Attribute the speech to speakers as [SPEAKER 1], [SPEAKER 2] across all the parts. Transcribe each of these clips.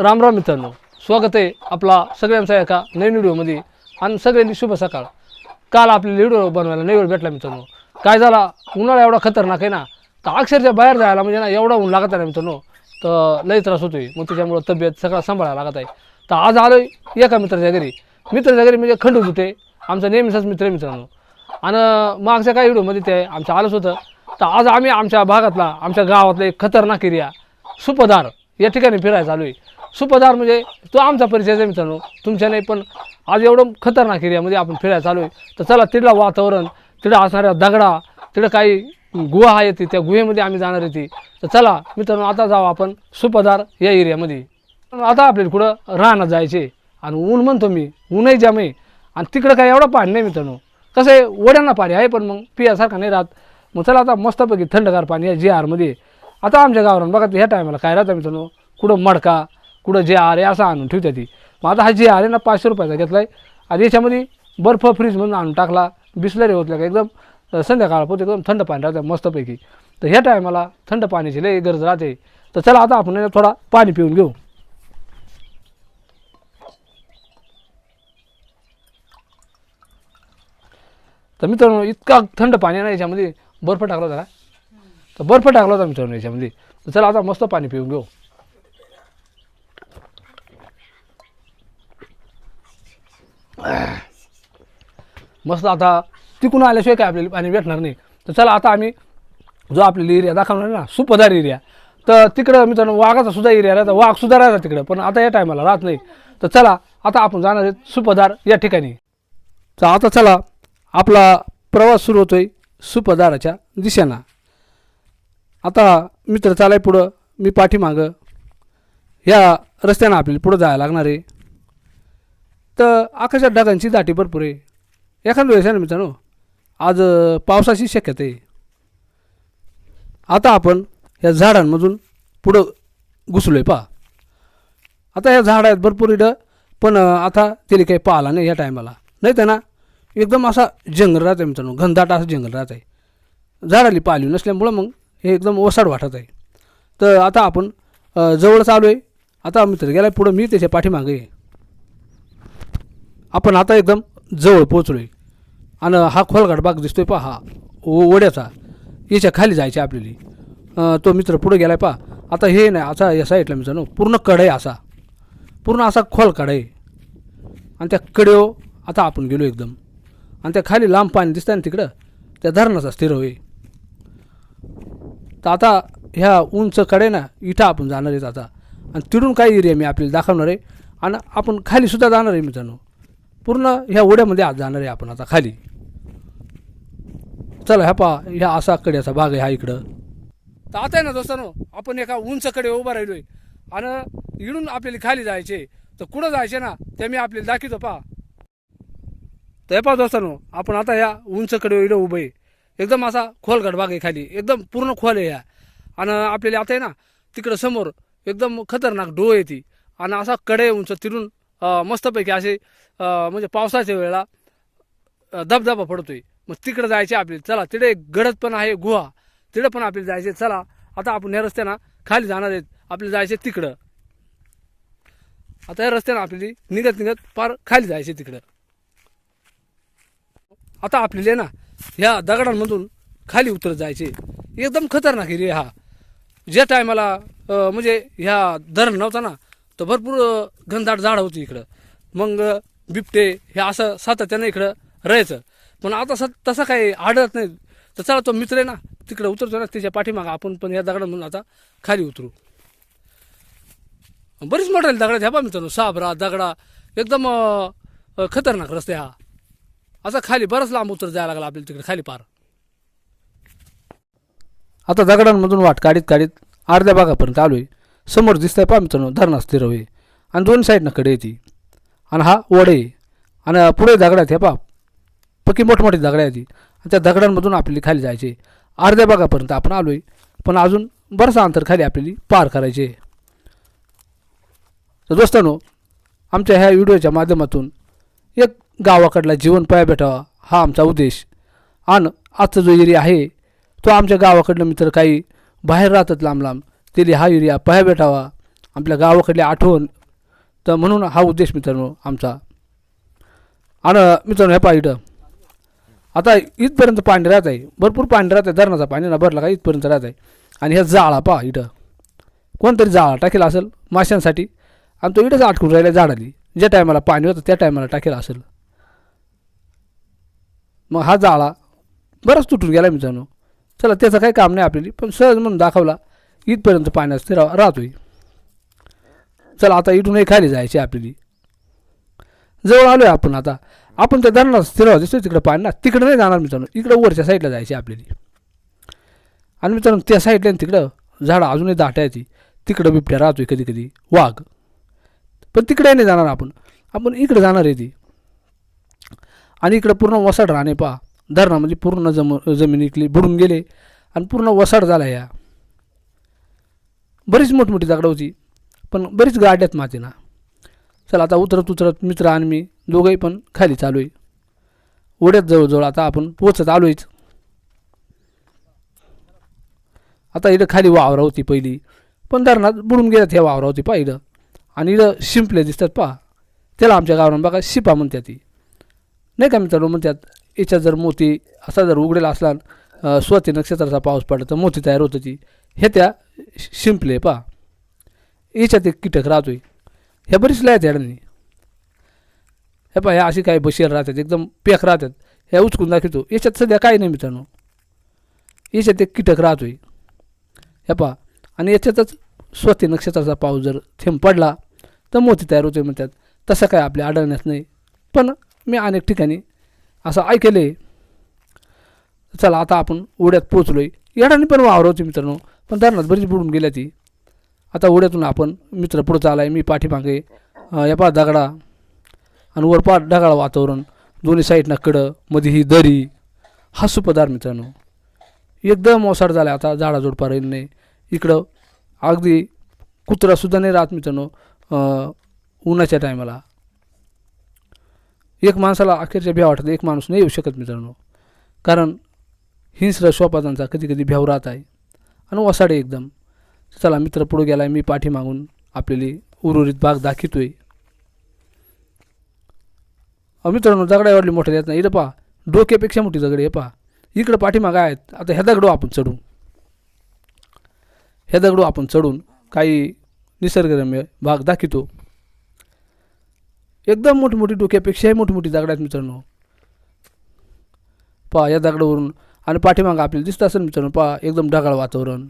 [SPEAKER 1] राम राम मित्रांनो. स्वागत आहे आपला सगळ्यांचा एका नवीन व्हिडिओमध्ये. आणि सगळ्यांनी शुभ सकाळ. काल आपल्याला व्हिडिओ बनवायला नवीन वेळ भेटला मित्रांनो. काय झाला? उन्हाळा एवढा खतरनाक आहे ना तर अक्षरशः बाहेर जायला म्हणजे ना एवढा ऊन लागत आहे ना मित्रांनो. तर लई त्रास होतोय. मग त्याच्यामुळं तब्येत सगळा सांभाळायला लागत आहे. तर आज आलोय एका मित्राच्या घरी. मित्राच्या घरी म्हणजे खंडूत होते. आमचा नेहमीचाच मित्र आहे मित्रांनो. आणि मागच्या काही व्हिडिओमध्ये ते आमचं आलंच होतं. तर आज आम्ही आमच्या भागातला आमच्या गावातला एक खतरनाक एरिया सुपदार या ठिकाणी फिरायला चालू आहे सुपदार म्हणजे तो आमचा परिचय आहे मित्रांनो. तुमच्या नाही पण आज एवढं खतरनाक एरियामध्ये आपण फिरायला चालू आहे तर चला तिथलं वातावरण तिथं असणाऱ्या दगडा तिथं काही गुहा आहे ती त्या गुहेमध्ये आम्ही जाणार आहे ती. तर चला मित्रांनो आता जाऊ आपण सुपदार या एरियामध्ये आता आपल्याला कुठं राहणं जायचे आणि ऊन म्हणतो मी ऊनही जाम. आणि तिकडं काय एवढं पाणी नाही मित्रांनो. कसं आहे ओढ्यांना पाणी आहे पण मग पियासारखं नाही राहत. मग चला आता मस्तपैकी थंडगार पाणी आहे जी आरमध्ये आता आमच्या गावरान बघा ह्या टायमाला काय राहतं मित्रांनो? कुठं मडका कुठं जे आर आहे असं आणून ठेवते ती. मग आता हा जे आर आहे ना पाचशे रुपयाचा घेतला आहे आणि याच्यामध्ये बर्फ फ्रीजमधून आणून टाकला. बिस्लरी होतल्या का एकदम संध्याकाळपर्यंत एकदम थंड पाणी राहतं मस्तपैकी. तर ह्या टायमाला थंड पाण्याची लई गरज राहते. तर चला आता आपण थोडा पाणी पिऊन घेऊ. तर मित्रांनो इतका थंड पाणी आहे ना याच्यामध्ये. बर्फ टाकला होता का तर बर्फ टाकला होता मित्रांनो याच्यामध्ये. तर चला आता मस्त पाणी पिऊन घेऊ. मस्त आता तिकून आल्याशिवाय काय आपल्याला पाणी भेटणार नाही. तर चला आता आम्ही जो आपल्याला एरिया दाखवणार ना सुपदार एरिया तर तिकडं मित्रांनो वाघाचा सुद्धा एरिया राहता. वाघ सुद्धा राहता तिकडं पण आता या टायमाला राहत नाही. तर चला आता आपण जाणार आहेत सुपदार या ठिकाणी. तर आता चला आपला प्रवास सुरू होतोय सुपदाराच्या दिशेनं. आता मित्र चालाय पुढं मी पाठीमागं. ह्या रस्त्यानं आपल्याला पुढं जायला लागणार आहे. तर आकाशात ढगांची दाटी भरपूर आहे. एखाद्या वेळेस आहे ना मित्रांनो आज पावसाची शक्यता आहे. आता आपण या झाडांमधून पुढं घुसलो आहे पहा. आता ह्या झाड आहेत भरपूर इथं पण आता तिला काही पाहिला नाही या टायमाला. नाही तर ना एकदम असा जंगल राहत आहे मित्रांनो घनदाट असं जंगल राहत आहे झाडाली पाळीव नसल्यामुळं मग हे एकदम ओसाड वाटत आहे. तर आता आपण जवळ जवळच आलो आहे आता मित्र गेला पुढं मी त्याच्या पाठीमागे आहे. आपण आता एकदम जवळ पोचलो आहे आणि हा खोलगट बाग दिसतोय पहा हा ओ ओढ्याचा याच्या खाली जायचे आपल्याला. तो मित्र पुढे गेलाय पहा. आता हे नाही असा या साईडला मित्रांनो पूर्ण कढई असा. पूर्ण असा खोल कढई. आहे आणि त्या कडेव आता आपण गेलो एकदम. आणि त्या खाली लांब पाणी दिसतंय ना तिकडं त्या धरणाचा स्थिर होय. तर आता ह्या उंच कडे ना इथं आपण जाणार आहेत आता. आणि तिथून काय एरिया मी आपल्याला दाखवणार आहे? आणि आपण खालीसुद्धा जाणार आहे मित्रांनो. पूर्ण ह्या ओढ्यामध्ये आज जाणार आहे आपण आता खाली. चला ह्या पा ह्या असा कड्याचा भाग आहे हा इकडं. तर आता आहे ना दोस्तानो आपण एका उंच कडे उभा राहिलो आहे आणि इडून आपल्याला खाली जायचे तर कुठं जायचे ना ते मी आपल्याला दाखवतो पहा. तर हे पहा दोस्तानो आपण आता ह्या उंचकडे इडं उभं आहे. एकदम असा खोलगड भाग आहे खाली. एकदम पूर्ण खोल आहे या आणि आपल्याला आता आहे ना तिकडं समोर एकदम खतरनाक डो आहे ती आणि असा कडे उंच तिरून मस्तपैकी असे म्हणजे पावसाच्या वेळेला धबधबा पडतोय. मग तिकडं जायचे आपले चला तिकडे गडद पण आहे गुहा. तिकडे पण आपल्याला जायचे चला आता आपण या रस्त्यानं खाली जाणार आहेत. आपल्याला जायचे तिकडं. आता या रस्त्यानं आपली निघत निघत पार खाली जायचे तिकडं. आता आपल्याला ना ह्या दगडांमधून खाली उतरत जायचे. एकदम खतरनाक एरिया हा. ज्या टायमाला म्हणजे ह्या धरण नव्हता ना तर भरपूर घनदाट झाड होती इकडं. मग बिबटे हे असं सातत्यानं इकडं राहायचं. पण आता स तसं काही आढळत नाही. तर चला तो मित्र आहे ना तिकडं उतरतो ना त्याच्या पाठीमागं आपण पण या दगडांमधून आता खाली उतरू. बरीच मोठा दगडात ह्या पा मित्रांनो साबरा दगडा एकदम खतरनाक रस्ते हा. असा खाली बराच लांब उतर जायला लागला आपल्याला तिकडे खाली पार. आता दगडांमधून वाट काढीत काढीत अर्ध्या भागापर्यंत आलोय समोर दिसतंय पहा मित्रांनो धरणा स्थिर होई आणि दोन साईडनं कडे येते आणि हा वडे. आहे. आणि पुढे दगड आहेत हे पहा. पक्की मोठमोठी दगड आहे ती आणि त्या दगडांमधून आपल्याला खाली जायचे. अर्ध्या भागापर्यंत आपण आलो आहे पण अजून बरंचसं अंतर खाली आपल्याला पार करायचे. तर दोस्तांनो आमच्या ह्या व्हिडिओच्या माध्यमातून एक गावाकडला जीवन पाया भेटावा हा आमचा उद्देश. आणि आजचा जो एरिया आहे तो आमच्या गावाकडलं मित्र काही बाहेर राहतात लांब लांब. त्याला हा एरिया पाया भेटावा आपल्या गावाकडली आठवण. तर म्हणून हा उद्देश मित्रांनो आमचा. आणि मित्रांनो हे पहा इथं. आता इथपर्यंत पाणी राहत आहे भरपूर पाणी राहत आहे धरणाचा पाणी ना भरला का इथपर्यंत राहत आहे आणि ह्या जाळा पहा इथं. कोणतरी जाळा टाकेला असेल माशांसाठी. आणि तो इथंच अटकून राहिला झाडाली. ज्या टायमाला पाणी होतं त्या टायमाला टाकेला असेल. मग हा जाळा बराच तुटून गेला मित्रांनो. चला त्याचं काही काम नाही आपल्याला. पण सहज म्हणून दाखवला. इथपर्यंत पाण्यात स्थिर राहतोय. चला आता इथूनही खाली जायची आपल्याली. जवळ आलो आहे आपण आता. आपण त्या धरणात स्थिर दिसतोय तिकडं पाणी ना तिकडं नाही जाणार मित्रांनो. इकडं वरच्या साईडला जायची आपल्याली. आणि मित्रांनो त्या साईडला तिकडं झाडं अजूनही दाटायची तिकडं बिबट्या राहतोय कधी कधी वाघ. पण तिकडे नाही जाणार आपण. आपण इकडे जाणार आहे ती. आणि इकडं पूर्ण वसाड राहणे पहा. धरणामध्ये पूर्ण जम जमिनीतली बुडून गेले. आणि पूर्ण वसाड झाला या. बरीच मोठमोठी दगडं होती. पण बरीच गाड्यात मातीना चला आता उतरत उतरत मित्र आणि मी दोघंही पण खाली चालू आहे. ओढ्यात जवळजवळ आता आपण पोचत आलोयच. आता इथं खाली वावरा होती पहिली. पण धरणात बुडून गेल्यात ह्या वावरा होती पहा इथं. आणि इथं शिंपले दिसतात पहा. त्याला आमच्या गावानं बघा शिपा म्हणतात ती नाही का मित्रांनो म्हणतात याच्यात जर मोती असा जर उघडेला असला स्वती नक्षत्राचा पाऊस पडला तर मोती तयार होत ती. हे त्या शि- शिंपले पहा. याच्यात एक कीटक राहतोय. ह्या बरीच लयात याडांनी हे पहा ह्या अशी काही बशीर राहतात एकदम पेक राहतात. ह्या उचकून दाखवतो. याच्यात सध्या काही नाही मित्रांनो. याच्यात एक कीटक राहतोय. हे पहा. आणि याच्यातच स्वती नक्षत्राचा पाऊस जर थेंब पडला तर मोती तयार होते म्हणतात. तसं काय आपल्या आढळण्यात नाही. पण मी अनेक ठिकाणी असं ऐकले चला आता आपण ओढ्यात पोचलो आहे येडाने पण वावर होती मित्रांनो पण धरणात बरीच बुडून गेल्या ती. आता ओढ्यातून आपण मित्र पुढं चालाय मी पाठीमागे या पा दगडा आणि वर पा ढगाळ वातावरण. दोन्ही साईडनं कडं मध्ये ही दरी. हा सुपदार मित्रांनो. एकदम ओसाड झाला आता झाडाझुडपा राहील नाही. इकडं अगदी कुत्रासुद्धा नाही राहत मित्रांनो उन्हाच्या टायमाला. एक माणसाला अखेरच्या भ्या वाटत एक माणूस नाही येऊ शकत मित्रांनो. कारण हिंस्र श्वापाजांचा कधी कधी भ्याव राहत आहे. आणि वसाडे एकदम. चला मित्र पुढे गेलाय मी पाठी मागून आपल्याली उर्वरित बाग दाखवतोय. मित्रांनो दगडा एवढली मोठ्या येत नाही. इथं पहा डोक्यापेक्षा मोठी दगड हे पहा. इकडं पाठीमागं आहेत. आता ह्या दगडो आपण चढू. ह्या दगडो आपण चढून काही निसर्गरम्य भाग दाखवतो. एकदम मोठमोठी डोक्यापेक्षाही मोठमोठी दगड आहेत मित्रांनो. पहा या दगडावरून आणि पाठीमागं आपल्याला दिसतं असेल मित्रांनो पा एकदम ढगाळ वातावरण.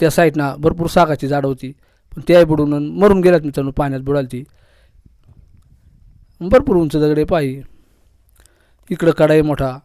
[SPEAKER 1] त्या साईडनं भरपूर सागाची झाडं होती पण त्याही बुडून मरून गेल्यात मित्रांनो पाण्यात बुडाली ती भरपूर उंच दगडे पाही इकडं कडाई मोठा.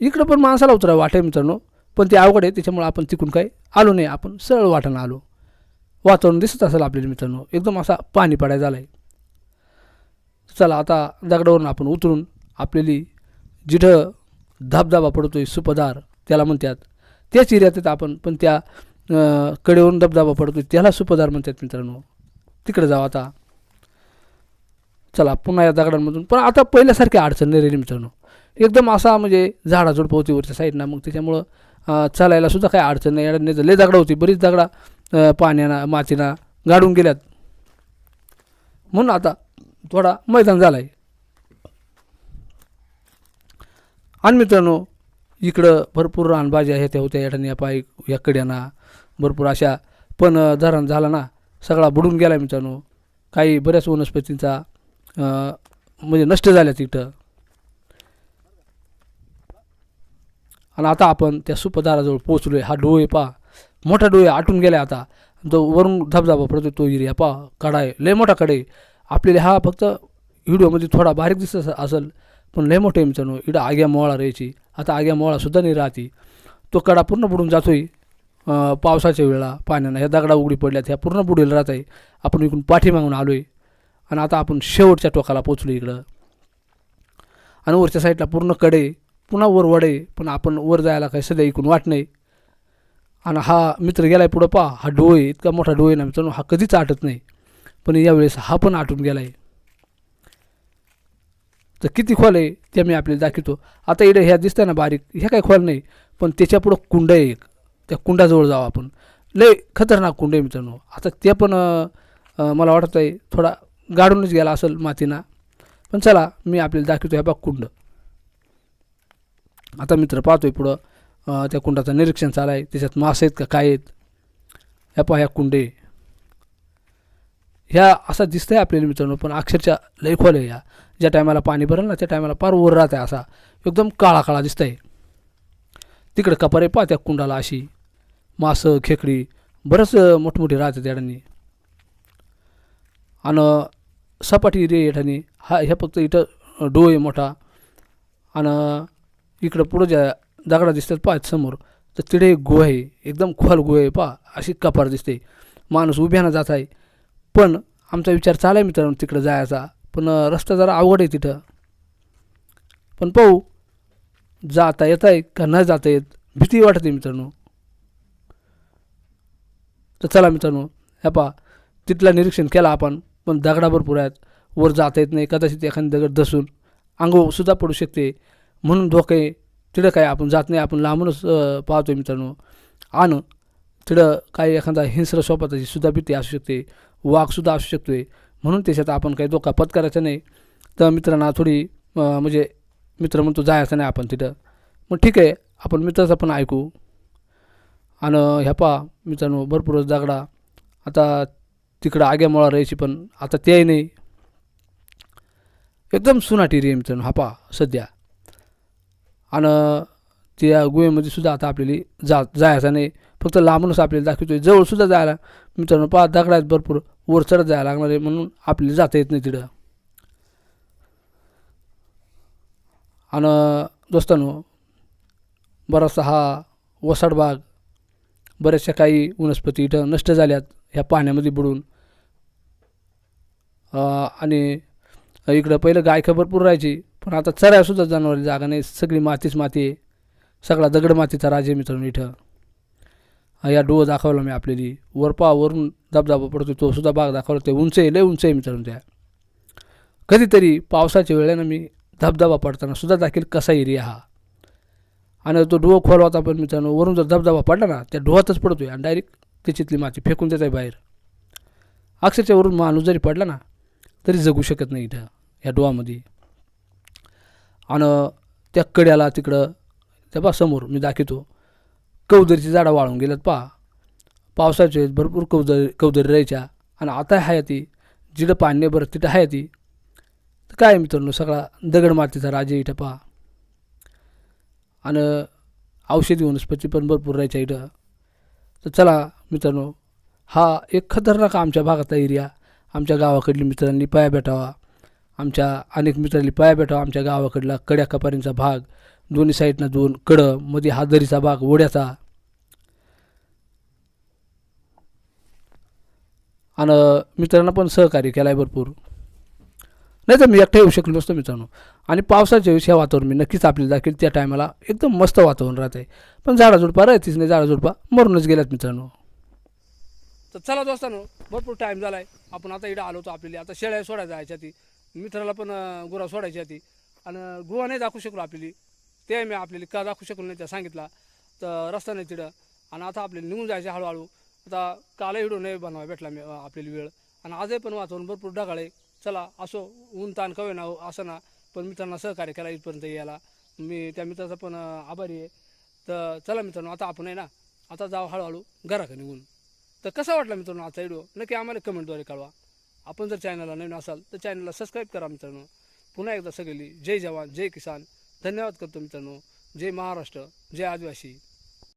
[SPEAKER 1] इकडं पण माणसाला उतरा वाटे मित्रांनो पण ते अवघड आहे त्याच्यामुळे आपण तिकून काही आलो नाही आपण सरळ वाटानं आलो. वातावरण दिसत असेल आपल्याला मित्रांनो एकदम असा पाणी पडाय झाला आहे चला आता दगडावरून आपण उतरून आपल्याली जिथं धबधबा पडतोय सुपदार त्याला म्हणतात. त्याच एरियात येतं आपण पण त्या कडेवरून धबधबा पडतोय त्याला सुपदार म्हणतात मित्रांनो. तिकडे जाऊ आता. चला पुन्हा या दगडांमधून. पण आता पहिल्यासारखी अडचण नाही राहिली मित्रांनो. एकदम असा म्हणजे झाडाझुडपं होती वरच्या साईडनं. मग त्याच्यामुळं चालायलासुद्धा चालायला सुद्धा काही अडचण नाही. नाही लय दगडं होती. बरीच दगडा पाण्याना पाण्यानं मातीनं गाडून गेल्यात. म्हणून आता थोडा मैदान झाला आहे आणि मित्रांनो इकडं भरपूर रानभाज्या ह्या त्या होत्या या पाय या कड्याना. भरपूर अशा पण धरण झाला ना सगळा बुडून गेला मित्रांनो. काही बऱ्याच वनस्पतींचा म्हणजे नष्ट झाल्या तिथं आणि आता आपण त्या सुपदाराजवळ पोचलो आहे हा डोळे पा मोठा डोळे आटून गेला आता. जो वरून धबधबा पडतो तो एरिया पा कडा आहे लय मोठा कडे आपल्याला हा फक्त व्हिडिओमध्ये थोडा बारीक दिसत असेल. पण लय मोठे मित्रांनो इकडं आग्या मोळा राहायची. आता आग्या मोळासुद्धा नाही राहती. तो कडा पूर्ण बुडून जातोय. पावसाच्या वेळेला पाण्यानं. ह्या दगडा उघडी पडल्यात. ह्या पूर्ण बुडेल राहत आहे आपण इकडून पाठीमागून आलो आहे आणि आता आपण शेवटच्या टोकाला पोचलो इकडं. आणि वरच्या साईडला पूर्णकडे पुन्हा वर वडे पण आपण वर जायला काही सध्या इकडून वाट नाही. आणि हा मित्र गेलाय पुढं पा हा डोळे इतका मोठा डोळे ना मित्रांनो हा कधीच आटत नाही. पण यावेळेस हा पण आटून गेलाय. तर किती खोल आहे ते मी आपल्याला दाखवतो. आता इकडे ह्या दिसतं ना बारीक ह्या काही खोल नाही पण त्याच्यापुढं कुंड आहे एक. त्या कुंडाजवळ जाऊ आपण. लय खतरनाक कुंड आहे मित्रांनो. आता ते पण मला वाटत आहे थोडा गाडूनच गेला असेल मातीना. पण चला मी आपल्याला दाखवतो ह्या बा कुंड. आता मित्र पाहतोय पुढं त्या कुंडाचं निरीक्षण चालू आहे. त्याच्यात मासे आहेत का काय आहेत? ह्या पहा ह्या कुंडे. ह्या असा दिसतंय आपल्याला मित्रांनो पण अक्षरशः लय खोल आहे ह्या ज्या टायमाला पाणी भरेल ना त्या टायमाला पार वर राहत आहे असा. एकदम काळा काळा दिसतंय. तिकडे कपारे पा त्या कुंडाला अशी. मासं खेकडी बरंच मोठमोठी राहते त्या ठिकाणी आणि सपाटी रे या हा ह्या फक्त इथं डो आहे मोठा. आणि इकडं पुढं ज्या दगडा दिसतात पा समोर तर तिथे एक गुहा आहे. एकदम खोल गुहा आहे पहा. अशी कपार दिसते माणूस उभ्यानं जात आहे. पण आमचा विचार चालला आहे मित्रांनो तिकडं जायचा. पण रस्ता जरा अवघड आहे तिथं. पण पाहू जाता येत आहे का न जाता येत भीती वाटते मित्रांनो. तर चला मित्रांनो ह्या पहा तिथला निरीक्षण केला आपण पण दगडा भरपूर आहेत. वर जाता येत नाही कदाचित एखादी दगड दसून अंगसुद्धा पडू शकते. म्हणून धोके तिथं काय आपण जात नाही आपण लांबूनच पाहतो मित्रांनो. आणि तिथं काही एखादा हिंस्र स्वपाताची सुद्धा भीती असू शकते. वाघसुद्धा असू शकतो आहे म्हणून त्याच्यात आपण काही धोका पत्करायचा नाही. तर मित्रांना थोडी म्हणजे मित्र म्हणतो जायचं नाही आपण तिथं. मग ठीक आहे आपण मित्राचं पण ऐकू. आणि ह्या पा मित्रांनो भरपूरच दगडा. आता तिकडं आग्यामुळा राहायची पण आता तेही नाही. एकदम सुनाटी रे मित्रांनो हा पा सध्या. आणि त्या गुहेमध्ये सुद्धा आता आपल्याला जा जायचं नाही. फक्त लांबूनच आपल्याला दाखवतो आहे जवळसुद्धा जायला मित्रांनो पहा दगड आहेत भरपूर. वर चढत जायला लागणार आहे म्हणून आपल्याला जाता येत नाही तिथं. आणि दोस्तांनो बराचसा हा वसाड भाग बऱ्याचशा काही वनस्पती इथं नष्ट झाल्यात ह्या पाण्यामध्ये बुडून. आणि इकडं पहिलं गायखं भरपूर राहायची पण आता चरायसुद्धा जनावर जागा नाही. सगळी मातीच माती आहे. सगळा दगड मातीचा राज आहे मित्रांनो इथं. या डोह दाखवला मी आपल्याली. वरपावरून वरून धबधबा पडतो तो सुद्धा बाग दाखवला. ते उंच आहे लय उंच आहे मित्रांनो त्या. कधीतरी पावसाच्या वेळेनं मी धबधबा पडताना सुद्धा दाखील कसा एरिया हा. आणि तो डोह खोल होता पण मित्रांनो वरून जर धबधबा पडला ना त्या डोहातच आहे आणि डायरेक्ट त्याच्यातली माती फेकून देत आहे बाहेर. अक्षरशः वरून माणूस जरी पडला ना तरी जगू शकत नाही इथं ह्या डोहामध्ये आणि त्या कड्याला तिकडं त्या पा समोर मी दाखवतो. कवदरीची झाडं वाळून गेल्यात पहा. पावसाचे भरपूर कवदरी कवदरी राहायच्या. आणि आता आहे ती जिथं पाणी नाही बरं तिथं आहे ती. तर काय मित्रांनो सगळा दगड मातीचा राजे इथं पहा. आणि औषधी वनस्पती पण भरपूर राहायच्या इथं. तर चला मित्रांनो हा एक खतरनाक आमच्या भागातला एरिया. आमच्या गावाकडली मित्रांनी पाया भेटावा आमच्या अनेक मित्रांनी पाया भेटावा आमच्या गावाकडला कड्या कपारींचा भाग. दोन्ही साईडनं दोन कडं मध्ये हा दरीचा भाग ओढ्याचा. आणि मित्रांना पण सहकार्य केलं आहे भरपूर. नाही तर मी एकटा येऊ शकलो नसतो मित्रांनो. आणि पावसाच्या वेळेस वातावरण मी नक्कीच आपल्याला दाखील त्या टायमाला एकदम मस्त वातावरण राहते पण झाडाझुडपा राहतेच नाही झाडाझुडपा मरूनच गेल्यात मित्रांनो. तर चला दोस्तानो भरपूर टाईम झाला आहे आपण आता इकडे आलो होतो आपल्याला. आता शेळ्या सोडायच्या जायच्या ती मित्राला पण गुरा सोडायची ती आणि गुवा नाही दाखवू शकलो आपली ते मी आपल्याला का दाखवू शकलो नाही त्या सांगितला. तर रस्ता नाही तिथं. आणि आता आपल्याला निघून जायचं हळूहळू. आता काल हिडून नाही बनवा भेटला मी आपल्याला वेळ. आणि आजही पण वाचवून भरपूर ढगाळ आहे. चला असो ऊन ताण कवे ना हो, असं ना. पण मित्रांना सहकार्य केला इथपर्यंत यायला. मी त्या मित्राचा पण आभारी आहे. तर चला मित्रांनो आता आपण आहे ना आता जाऊ हळूहळू घराकडे निघून. तर कसा वाटला मित्रांनो आजचा व्हिडिओ नक्की आम्हाला कमेंटद्वारे कळवा. आपण जर चॅनलला नवीन असाल तर चॅनलला सबस्क्राईब करा मित्रांनो. पुन्हा एकदा सगळी जय जवान जय किसान. धन्यवाद करतो मित्रांनो. जय महाराष्ट्र जय आदिवासी.